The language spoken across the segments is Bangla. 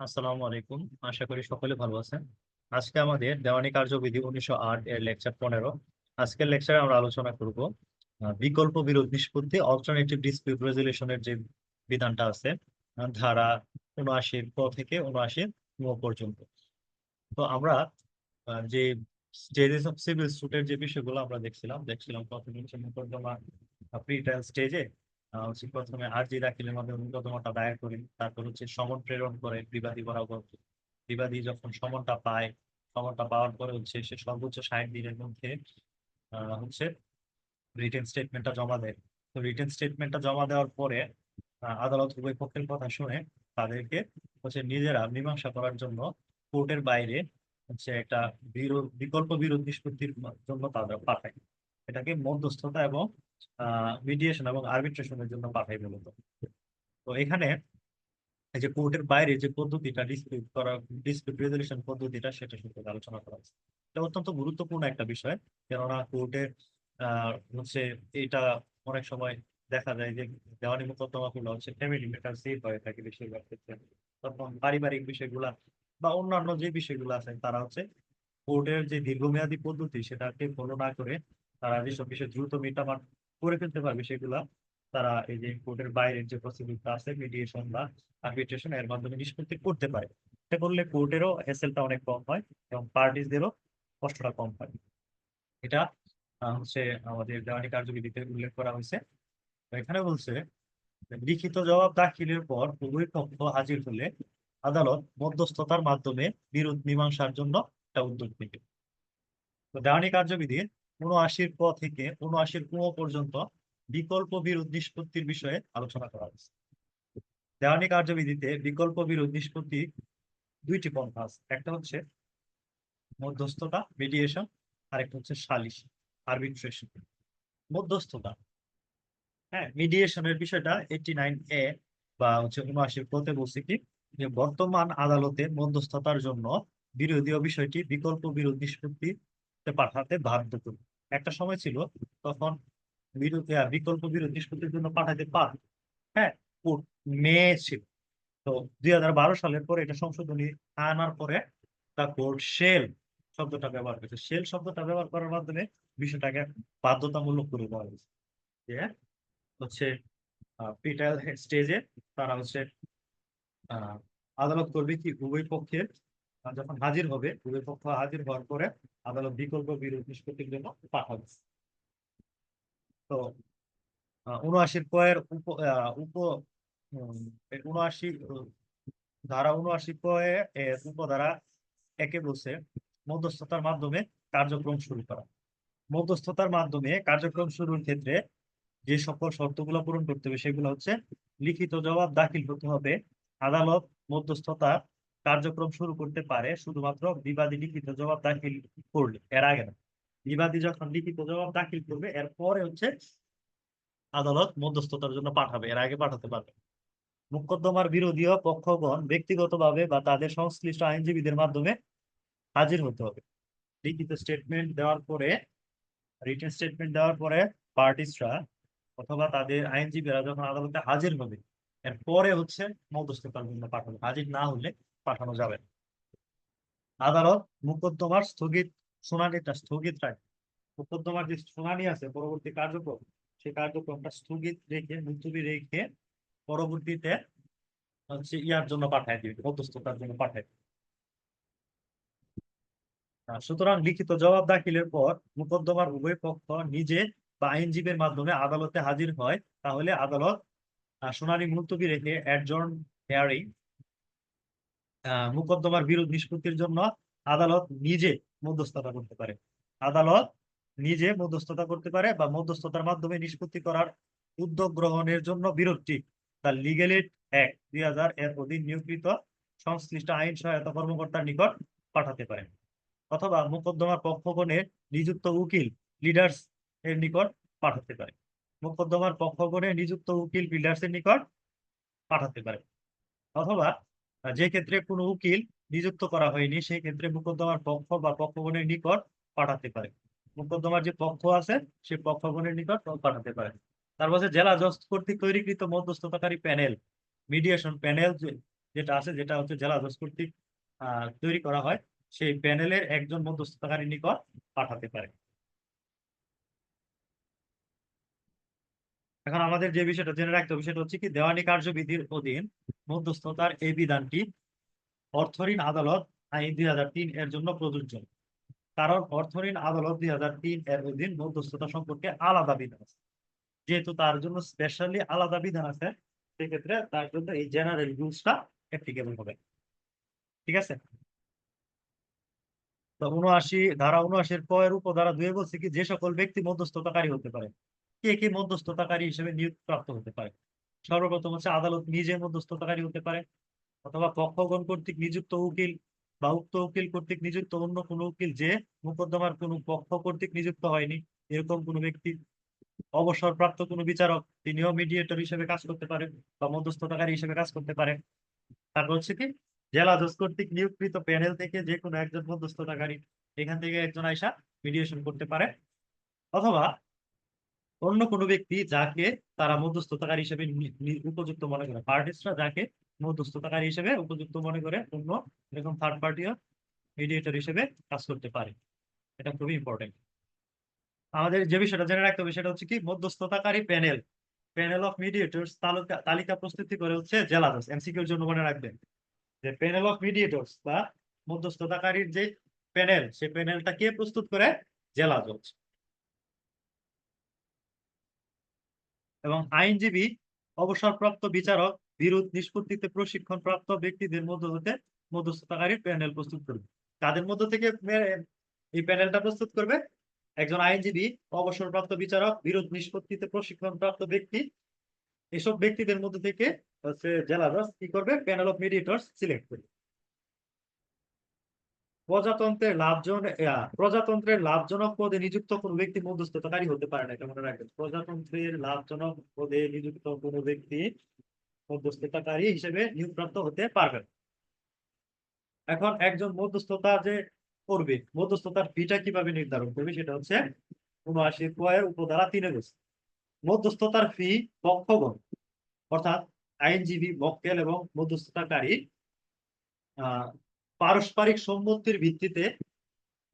আসসালামু আলাইকুম। আশা করি সকলে ভালো আছেন। আজকে আমাদের দেওয়ানি কার্যবিধি উনিশশো আট এর লেকচার পনেরো। আজকের লেকচারে আমরা আলোচনা করব বিকল্প বিরোধ নিষ্পত্তি অল্টারনেটিভ ডিসপিউট রেজলিউশনের যে বিধানটা আছে ধারা উনআশির ক থেকে উনআশির ম পর্যন্ত। তো আমরা যে স্টেজেস সিভিল সুটের যে বিষয়গুলো আমরা দেখছিলাম দেখছিলাম প্রথমে মোকদ্দমা প্রি স্টেজে হচ্ছে প্রথমে আর্জি দাখিলের মাধ্যমে মোকদ্দমাটা দায়ের করি তারপর হচ্ছে সমন প্রেরণ করে বিবাদী বরাবর বিবাদী যখন সমনটা পায়, সমনটা পাওয়ার পরে হচ্ছে সে সর্বোচ্চ ষাট দিনের মধ্যে হচ্ছে রিটেন স্টেটমেন্টটা জমা দেয়। তো রিটেন স্টেটমেন্টটা জমা দেওয়ার পরে আদালত উভয় পক্ষের কথা শুনে তাদেরকে হচ্ছে নিজেরা মীমাংসা করার জন্য কোর্টের বাইরে হচ্ছে একটা বিরোধ, বিকল্প বিরোধ নিষ্পত্তির জন্য তারা পাঠায়। এটাকে মধ্যস্থতা এবং মিডিয়েশন এবং আরবিট্রেশনের জন্য পাঠায় মূলত তো। এখানে এই যে কোর্টের বাইরে যে পদ্ধতিটা ডিসপিউট করা ডিসপিউট রেজলিউশন পদ্ধতিটা সেটা সম্পর্কে আলোচনা করা হচ্ছে এটা অত্যন্ত গুরুত্বপূর্ণ একটা বিষয়, কেননা কোর্টে আহ হচ্ছে এটা অনেক সময় দেখা যায় যে দেওয়ানি মোকদ্দমা গুলো হচ্ছে ফ্যামিলি ম্যাটার সেভ হয়ে থাকে বেশিরভাগ ক্ষেত্রে, তখন পারিবারিক বিষয়গুলা বা অন্যান্য যে বিষয়গুলো আছে, তারা হচ্ছে কোর্টের যে দীর্ঘমেয়াদী পদ্ধতি সেটাকে ফলো না করে তারা যেসব বিষয় দ্রুত মিটামান করে ফেলতে পারবে সেগুলা, তারা এই যে কোর্টের বাইরের যে প্রসিডিউরটা আছে মিডিয়েশন বা আর্বিট্রেশন এর মাধ্যমে নিষ্পত্তি করতে পারে। এটা করলে কোর্টেরও হেসেলটা অনেক কম হয় এবং পার্টিসদেরও কষ্টটা কম হয়। এটা হচ্ছে আমাদের দেওয়ানি কার্যবিধিতে উল্লেখ করা হয়েছে। এখানে বলছে লিখিত জবাব দাখিলের পর উভয় পক্ষ হাজির হলে আদালত মধ্যস্থতার মাধ্যমে বিরোধ মীমাংসার জন্য একটা উদ্যোগ নেবে। তো দেওয়ানি কার্যবিধি উনআশির ক থেকে উনআশির কুঁ পর্যন্ত বিকল্প বিরোধ নিষ্পত্তির বিষয়ে আলোচনা করা হয়েছে। দেওয়ানি কার্যবিধিতে বিকল্প বিরোধ নিষ্পত্তি দুইটি পন্থা আছে একটা হচ্ছে মধ্যস্থতা মিডিয়েশন আর একটা হচ্ছে সালিশ আরবিট্রেশন মধ্যস্থতা হ্যাঁ মিডিয়েশনের বিষয়টা এইটি নাইন এ বা হচ্ছে উনআশি পথে বলছে কি বর্তমান আদালতে মধ্যস্থতার জন্য বিরোধীয় বিষয়টি বিকল্প বিরোধ নিষ্পত্তি পাঠাতে বাধ্য করবে। একটা সময় ছিল তখন বিকল্প বিরোধ নিষ্পত্তির জন্য পাঠাতে পার। হ্যাঁ মেয়ে ছিল। তো দুই হাজার বারো সালের পরে এটা সংশোধনী আনার পরে তা কোর্ট শেল শব্দটা ব্যবহার করেছে। শেল শব্দটা ব্যবহার করার মাধ্যমে বিষয়টাকে বাধ্যতামূলক করে দেওয়া হয়েছে। যে হচ্ছে পিটাল স্টেজে তারা হচ্ছে আদালত করবে কি? উভয় পক্ষের যখন হাজির হবে পক্ষ হাজির হওয়ার পরে আদালত বিকল্প বিরোধ নিষ্পত্তির জন্য পাঠাবে। তো উনআশির কয়ের উপ উপ উনআশি, ধারা উনআশি এর উপধারা একে বলছে মধ্যস্থতার মাধ্যমে কার্যক্রম শুরু করা। মধ্যস্থতার মাধ্যমে কার্যক্রম শুরুর ক্ষেত্রে যে সকল শর্তগুলো পূরণ করতে হবে সেগুলো হচ্ছে লিখিত জবাব দাখিল হতে হবে, আদালত মধ্যস্থতা কার্যক্রম শুরু করতে পারে শুধুমাত্র বিবাদী লিখিত জবাব দাখিল করলে, এর আগে না। বিবাদী যখন লিখিত জবাব দাখিল করবে এরপরে হচ্ছে আদালত মধ্যস্থতার জন্য পাঠাবে, এর আগে পাঠাতে পারবে। মোকদ্দমার বিরোধীয় পক্ষগণ ব্যক্তিগতভাবে বা তাদের সংশ্লিষ্ট আইনজীবীদের মাধ্যমে হাজির হতে হবে। লিখিত স্টেটমেন্ট দেওয়ার পরে রিটেন স্টেটমেন্ট দেওয়ার পরে পার্টিসরা অথবা তাদের আইনজীবীরা যখন আদালতে হাজির হবে এরপরে হচ্ছে মধ্যস্থতার জন্য পাঠানো হাজির না হলে পাঠানো যাবে আদালত মোকদ্দমার স্থগিত শুনানিটা স্থগিত রাখে মোকদ্দমার যে শুনানি আছে পরবর্তী কার্যক্রম, সেই কার্যক্রমটা স্থগিত রেখে, মুলতবি রেখে পরবর্তীতে হচ্ছে ইয়ার জন্য পাঠায় দিবে, মধ্যস্থতার জন্য পাঠায়। সুতরাং লিখিত জবাব দাখিলের পর মোকদ্দমার উভয় পক্ষ নিজে বা আইনজীবীর মাধ্যমে আদালতে হাজির হয়, তাহলে আদালত শুনানি মুলতবি রেখে অ্যাডজর্ন হেয়ারিং মোকদ্দমার বিরোধ নিষ্পত্তির জন্য আদালত নিজে মধ্যস্থতা করতে পারে। আদালত নিজে মধ্যস্থতা করতে পারে বা মধ্যস্থতার মাধ্যমে নিষ্পত্তি করার উদ্যোগ গ্রহণের জন্য বিরোধটি দ্য লিগেল এইড অ্যাক্ট দুই হাজার এর অধীন নিয়োগকৃত সংশ্লিষ্ট আইন সহায়তা কর্মকর্তার নিকট পাঠাতে পারে অথবা মোকদ্দমার পক্ষগণের নিযুক্ত উকিল, লিডার্স এর নিকট পাঠাতে পারে। মোকদ্দমার পক্ষগণের নিযুক্ত উকিল, লিডার্স এর নিকট পাঠাতে পারে। অথবা যে ক্ষেত্রে কোনো উকিল নিযুক্ত করা হয়নি, সেই ক্ষেত্রে মোকদ্দমার পক্ষ বা পক্ষগণের নিকট পাঠাতে পারে। মোকদ্দমার যে পক্ষ আছে সে পক্ষগণের নিকট পাঠাতে পারে। তারপর জেলা জজ কর্তৃক তৈরিকৃত মধ্যস্থতাকারী প্যানেল মিডিয়েশন প্যানেল যেটা আছে, যেটা হচ্ছে জেলা জজ কর্তৃক তৈরি করা হয়, সেই প্যানেলের একজন মধ্যস্থতাকারী নিকট পাঠাতে পারে। এখন আমাদের যে বিষয়টা জেনে রাখতে হবে সেটা হচ্ছে কি, দেওয়ানি কার্যবিধির অধীন মধ্যস্থতার এই বিধানটি অর্থঋণ আদালত আইন দুই হাজার তিন এর জন্য প্রযোজ্য। কারণ অর্থঋণ আদালত দুই হাজার তিন এর অধীন মধ্যস্থতা সম্পর্কে আলাদা বিধান আছে। যেহেতু তার জন্য স্পেশালি আলাদা বিধান আছে, সেক্ষেত্রে তার জন্য এই জেনারেল রুলসটা অ্যাপ্লিকেবল হবে। ঠিক আছে? উনআশি ধারা উনআশির পয়ের উপধারা দুয়ে বলছে কি, যে সকল ব্যক্তি মধ্যস্থতাকারী হতে পারে কে কে মধ্যস্থতাকারী হিসেবে নিয়োগপ্রাপ্ত হতে পারে? সর্বপ্রথম হচ্ছে আদালত নিজে মধ্যস্থতাকারী হতে পারে, অথবা পক্ষগণ কর্তৃক নিযুক্ত উকিল বা উক্ত উকিল কর্তৃক নিযুক্ত অন্য কোনো উকিল যে মোকদ্দমার কোনো পক্ষ কর্তৃক নিযুক্ত হয়নি, এরকম কোনো ব্যক্তি, অবসরপ্রাপ্ত কোনো বিচারক, তিনিও মিডিয়েটর হিসেবে কাজ করতে পারেন বা মধ্যস্থতাকারী হিসেবে কাজ করতে পারেন। তারপর হচ্ছে কি জেলা জজ কর্তৃক নিয়োগকৃত প্যানেল থেকে যে কোনো একজন মধ্যস্থতাকারী, এখান থেকে একজন আইসা মিডিয়েশন করতে পারে। অথবা অন্য কোনো ব্যক্তি যাকে তারা মধ্যস্থতাকারী হিসেবে উপযুক্ত মনে করে পার্টিসরা যাকে মধ্যস্থতাকারী হিসেবে উপযুক্ত মনে করে অন্য এরকম থার্ড পার্টিও মিডিয়েটর হিসেবে কাজ করতে পারে। এটা খুবই ইম্পর্টেন্ট আমাদের যে বিষয়টা জেনে রাখতে হবে সেটা হচ্ছে কি, মধ্যস্থতাকারী প্যানেল প্যানেল অফ মিডিয়েটরস তালিকা তালিকা প্রস্তুতি করে হচ্ছে জেলা জজ এমসিকিউর জন্য মনে রাখবেন। যে প্যানেল অফ মিডিয়েটরস বা মধ্যস্থতাকারীর যে প্যানেল সেই প্যানেলটা কে প্রস্তুত করে? জেলা জজ এবং আইনজীবী, অবসরপ্রাপ্ত বিচারক বিরোধ নিষ্পত্তিতে প্রশিক্ষণ প্রাপ্ত ব্যক্তিদের মধ্য হতে মধ্যস্থতাকারী প্যানেল প্রস্তুত করবে। তাদের মধ্য থেকে এই প্যানেলটা প্রস্তুত করবে একজন আইনজীবী, অবসরপ্রাপ্ত বিচারক, বিরোধ নিষ্পত্তিতে প্রশিক্ষণ প্রাপ্ত ব্যক্তি। এসব ব্যক্তিদের মধ্যে থেকে হচ্ছে জেলা কি করবে? প্যানেল অফ মিডিয়েটরস সিলেক্ট করবে। প্রজাতন্ত্রের লাভজন প্রজাতন্ত্রের লাভজনক পদে নিযুক্ত কোনো ব্যক্তি মধ্যস্থতাকারী হতে পারে না, এটা মনে রাখবেন। প্রজাতন্ত্রের লাভজনক পদে নিযুক্ত কোনো ব্যক্তি মধ্যস্থতাকারী হিসেবে নিয়োগপ্রাপ্ত হতে পারবে এখন একজন মধ্যস্থতা যে করবে, মধ্যস্থতার ফিটা কীভাবে নির্ধারণ করবে সেটা হচ্ছে উনআশি কয়ের উপধারা তিনে বলছে। মধ্যস্থতার ফি পক্ষগণ, অর্থাৎ আইনজীবী, মক্কেল এবং মধ্যস্থতাকারী পারস্পরিক সম্মতির ভিত্তিতে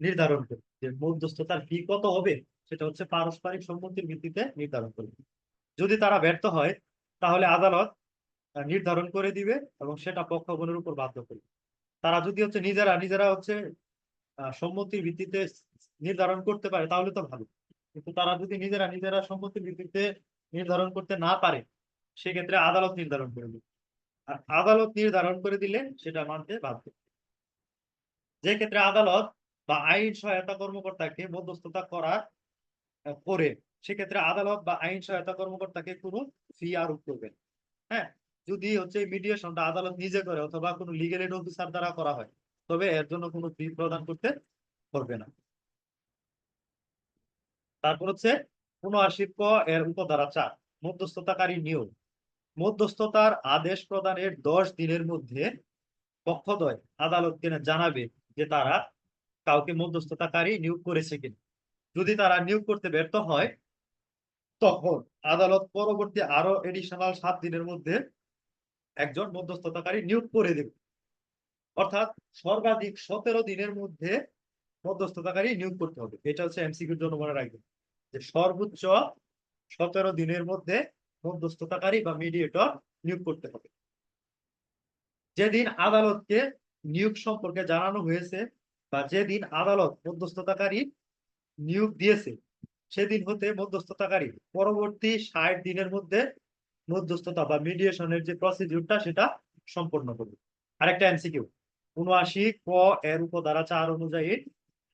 নির্ধারণ করবে যে মধ্যস্থতার ফি কত হবে, সেটা হচ্ছে পারস্পরিক সম্মতির ভিত্তিতে নির্ধারণ করবে যদি তারা ব্যর্থ হয়, তাহলে আদালত নির্ধারণ করে দিবে এবং সেটা পক্ষগণের উপর বাধ্য করবে তারা যদি হচ্ছে নিজেরা নিজেরা হচ্ছে সম্মতির ভিত্তিতে নির্ধারণ করতে পারে, তাহলে তো ভালো। কিন্তু তারা যদি নিজেরা নিজেরা সম্মতির ভিত্তিতে নির্ধারণ করতে না পারে, সেক্ষেত্রে আদালত নির্ধারণ করে দিবে। আর আদালত নির্ধারণ করে দিলে সেটা মানতে বাধ্য। যে ক্ষেত্রে আদালত বা আইন সহায়তা কর্মকর্তাকে মধ্যস্থতা করার করে সেক্ষেত্রে আদালত বা আইন সহায়তা কর্মকর্তাকে কোনো ফি আরোপ করবে হ্যাঁ যদি হচ্ছে মিডিয়েশনটা আদালত নিজে করে অথবা কোনো লিগেল এড অফিসার দ্বারা করা হয়, তবে এর জন্য কোনো ফি প্রদান করতে পারবে না। তারপর হচ্ছে উনআশি ক এর উপধারা চার, মধ্যস্থতাকারী নিয়োগ। মধ্যস্থতার আদেশ প্রদানের দশ দিনের মধ্যে পক্ষদ্বয় আদালতকে জানাবে যে তারা কাউকে মধ্যস্থতাকারী নিয়োগ করেছে কিনা। যদি তারা নিয়োগ করতে ব্যর্থ হয়, তখন আদালত পরবর্তী আরও এডিশনাল সাত দিনের মধ্যে একজন মধ্যস্থতাকারী নিয়োগ করে দেবে। অর্থাৎ সর্বাধিক সতেরো দিনের মধ্যে মধ্যস্থতাকারী নিয়োগ করতে হবে। এটা হচ্ছে এমসিকিউর জন্য মনে রাখবেন যে সর্বোচ্চ সতেরো দিনের মধ্যে মধ্যস্থতাকারী বা মিডিয়েটর নিয়োগ করতে হবে। যেদিন আদালতকে নিয়োগ সম্পর্কে জানানো হয়েছে বা যেদিন আদালত মধ্যস্থতাকারী নিয়োগ দিয়েছে, সেদিন হতে মধ্যস্থতাকারী। পরবর্তী ষাট দিনের মধ্যে মধ্যস্থতা বা মিডিয়েশনের যে প্রসিডিউরটা সেটা সম্পন্ন করবে। আরেকটা এমসিকিউ উনআশি ক এর উপধারা চার অনুযায়ী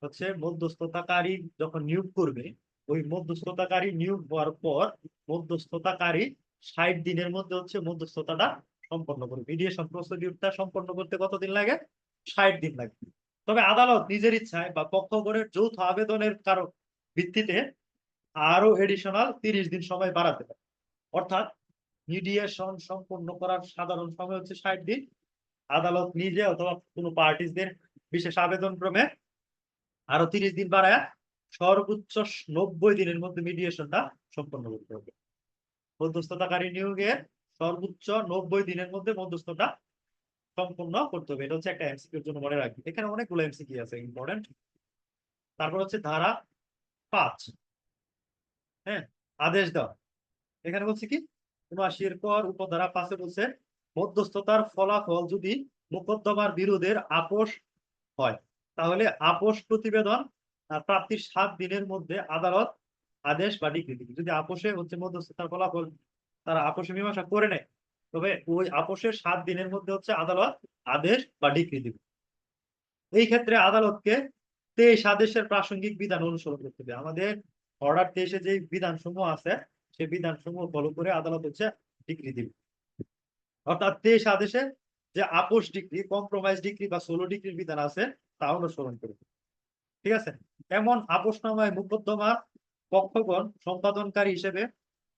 হচ্ছে মধ্যস্থতাকারী যখন নিয়োগ করবে, ওই মধ্যস্থতাকারী নিয়োগ হওয়ার পর মধ্যস্থতাকারী ষাট দিনের মধ্যে হচ্ছে মধ্যস্থতাটা সম্পন্ন করবে মিডিয়েশন প্রসিডিউরটা সম্পন্ন করতে কতদিন লাগে? ষাট দিন লাগে। তবে আদালত নিজের ইচ্ছায় বা পক্ষগণের যৌথ আবেদনের কারণ ভিত্তিতে আরও এডিশনাল তিরিশ দিন সময় বাড়াতে পারে। অর্থাৎ মিডিয়েশন সম্পন্ন করার সাধারণ সময় হচ্ছে ষাট দিন। আদালত নিজে অথবা কোনো পার্টিসদের বিশেষ আবেদন ক্রমে আরও তিরিশ দিন বাড়ায় সর্বোচ্চ নব্বই দিনের মধ্যে মিডিয়েশনটা সম্পন্ন করতে হবে। মধ্যস্থতাকারী নিয়োগে সর্বোচ্চ নব্বই দিনের মধ্যে মধ্যস্থতা সম্পূর্ণ করতে হবে। এটা হচ্ছে একটা এমসিকিউর জন্য মনে রাখবে এখানে অনেকগুলো এমসিকিউ আছে ইম্পর্টেন্ট তারপর হচ্ছে ধারা পাঁচ। হ্যাঁ আদেশ দেওয়া। এখানে বলছে কি? উনআশির পর উপধারা পাঁচে বলছে, মধ্যস্থতার ফলাফল যদি মোকদ্দমার বিরোধের আপোষ হয়, তাহলে আপোষ প্রতিবেদন প্রাপ্তির সাত দিনের মধ্যে আদালত আদেশ বা ডিগ্রি যদি আপোষে হচ্ছে মধ্যস্থতার ফলাফল তারা আপোষে মীমাংসা করে নেয়। তবে ওই আপোষের সাত দিনের মধ্যে হচ্ছে আদালত আদেশ বা ডিগ্রি দিবে। এই ক্ষেত্রে আদালতকে তেইশ আদেশের প্রাসঙ্গিক বিধান অনুসরণ করতে হবে। আমাদের অর্ডার তেইশে যে বিধান সমূহ আছে সেই বিধান সমূহ ফলো করে আদালত হচ্ছে ডিগ্রি দিবে। অর্থাৎ তেইশ আদেশে যে আপোষ ডিগ্রি, কম্প্রোমাইজ ডিগ্রি বা ষোলো ডিগ্রির বিধান আছে, তা অনুসরণ করবে। ঠিক আছে? এমন আপোষ আপোষনামায় মোকদ্দমা পক্ষগণ সম্পাদনকারী হিসেবে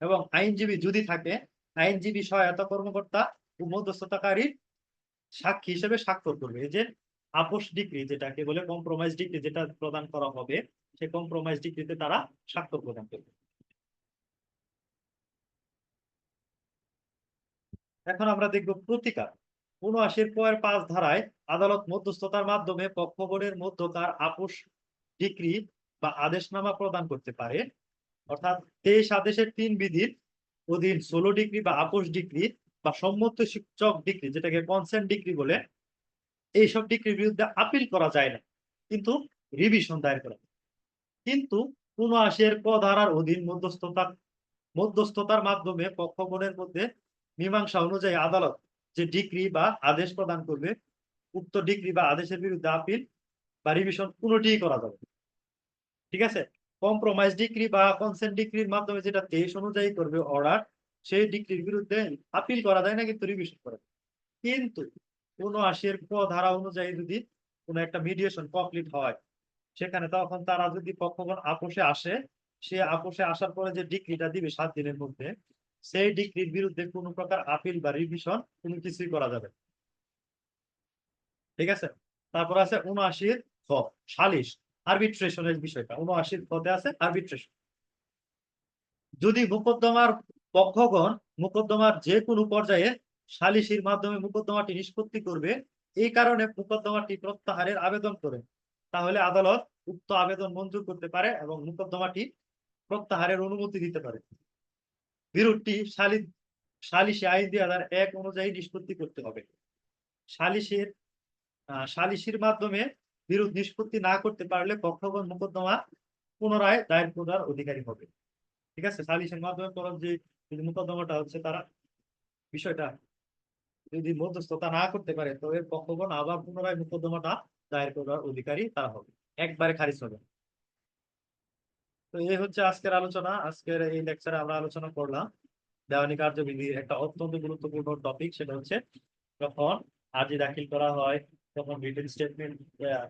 এবং আইনজীবী যদি থাকে, আইনজীবী সহায়তা কর্মকর্তা ও মধ্যস্থতাকারী সাক্ষী হিসেবে স্বাক্ষর করবে। এই যে আপোষ ডিগ্রি যেটাকে বলে কম্প্রোমাইজ ডিগ্রি যেটা প্রদান করা হবে, সেই কম্প্রোমাইজ ডিগ্রিতে তারা স্বাক্ষর প্রদান করবে। এখন আমরা দেখব প্রতিকার। উনআশির পয়ের পাঁচ ধারায় আদালত মধ্যস্থতার মাধ্যমে পক্ষগণের মধ্যকার আপোষ ডিগ্রি বা আদেশনামা প্রদান করতে পারে। অর্থাৎ তেইশ আদেশের তিন বিধির অধীন ষোলো ডিগ্রি বা আপোষ ডিগ্রি বা সম্মত শিক্ষক ডিগ্রি, যেটাকে কনসেন্ট ডিগ্রি বলে, এইসব ডিগ্রির বিরুদ্ধে আপিল করা যায় না, কিন্তু রিভিশন দায়ের করা। কিন্তু উনআশি এর ক ধারার অধীন মধ্যস্থতা, মধ্যস্থতার মাধ্যমে পক্ষগণের মধ্যে মীমাংসা অনুযায়ী আদালত যে ডিগ্রি বা আদেশ প্রদান করবে, উক্ত ডিগ্রি বা আদেশের বিরুদ্ধে আপিল বা রিভিশন কোনোটিই করা যাবে ঠিক আছে কম্প্রোমাইজ ডিগ্রি বা কনসেন্ট ডিগ্রির মাধ্যমে যেটা তেইশ অনুযায়ী করবে অর্ডার সেই ডিগ্রির বিরুদ্ধে আপিল করা যায় না, কিন্তু রিভিশন করা। কিন্তু উনআশি এর ক ধারা অনুযায়ী যদি কোনো একটা মিডিয়েশন কমপ্লিট হয়, সেখানে তখন তারা যদি পক্ষগণ আপোষে আসে, সে আপোষে আসার পরে যে ডিগ্রিটা দিবে সাত দিনের মধ্যে, সেই ডিগ্রির বিরুদ্ধে কোনো প্রকার আপিল বা রিভিশন কোনো কিছুই করা যাবে। ঠিক আছে তারপর আছে উনআশির খ সালিশ আরবিট্রেশনের বিষয়টা, উনআশির পদে আছে আরবিট্রেশন যদি মোকদ্দমার পক্ষগণ, মোকদ্দমার যে কোনো পর্যায়ে সালিসির মাধ্যমে মোকদ্দমাটি নিষ্পত্তি করবে এই কারণে মোকদ্দমাটি প্রত্যাহারের আবেদন করে। তাহলে আদালত উক্ত আবেদন মঞ্জুর করতে পারে এবং মোকদ্দমাটি প্রত্যাহারের অনুমতি দিতে পারে। বিরোধটি সালিস সালিসি আইন দুই হাজার এক অনুযায়ী নিষ্পত্তি করতে হবে। সালিসের সালিসির মাধ্যমে বিরোধ নিষ্পত্তি না করতে পারলে পক্ষগণ মোকদ্দমা পুনরায় দায়ের করার অধিকারী হবে। ঠিক আছে? সালিসের মাধ্যমে করার যে মোকদ্দমাটা হচ্ছে তারা বিষয়টা যদি মধ্যস্থতা না করতে পারে তবে পক্ষগণ আবার পুনরায় মোকদ্দমাটা দায়ের করার অধিকারী তারা হবে। একবারে খারিজ হবে। তো এই হচ্ছে আজকের আলোচনা। আজকের এই লেকচারে আমরা আলোচনা করলাম। দেওয়ানি কার্যবিধির একটা অত্যন্ত গুরুত্বপূর্ণ টপিক সেটা হচ্ছে যখন আর্জি দাখিল করা হয় তখন রিটেন স্টেটমেন্ট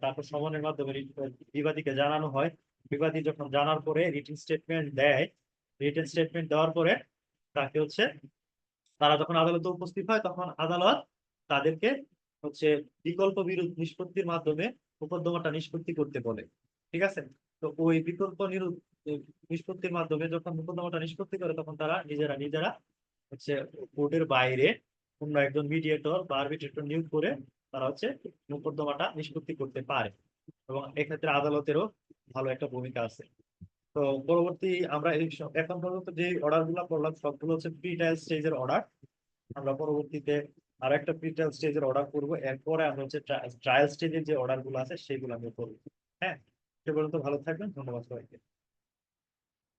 তারপর সমনের মাধ্যমে বিবাদীকে জানানো হয়। বিবাদী যখন জানার পরে রিটেন স্টেটমেন্ট দেয় রিটেন স্টেটমেন্ট দেওয়ার পরে তাকে হচ্ছে, তারা যখন আদালতে উপস্থিত হয়, তখন আদালত তাদেরকে হচ্ছে বিকল্প বিরোধ নিষ্পত্তির মাধ্যমে মোকদ্দমাটা নিষ্পত্তি করতে বলে। ঠিক আছে? তো ওই বিকল্প নিরোধ নিষ্পত্তির মাধ্যমে যখন মোকদ্দমাটা নিষ্পত্তি করে, তখন তারা নিজেরা নিজেরা হচ্ছে কোর্টের বাইরে অন্য একজন মিডিয়েটর বা আরবিট্রেটর নিয়োগ করে তারা হচ্ছে মোকদ্দমাটা নিষ্পত্তি করতে পারে এবং এক্ষেত্রে আদালতেরও ভালো একটা ভূমিকা আছে। তো পরবর্তী আমরা এই এখন পর্যন্ত যে অর্ডারগুলো করলাম, সবগুলো হচ্ছে প্রি ট্রায়াল স্টেজের অর্ডার আমরা পরবর্তীতে আর একটা প্রি ট্রায়াল স্টেজের অর্ডার করব। এরপরে আমরা হচ্ছে ট্রায়াল স্টেজের যে অর্ডারগুলো আছে, সেগুলো আমি করব। হ্যাঁ সে পর্যন্ত ভালো থাকবেন। ধন্যবাদ সবাইকে।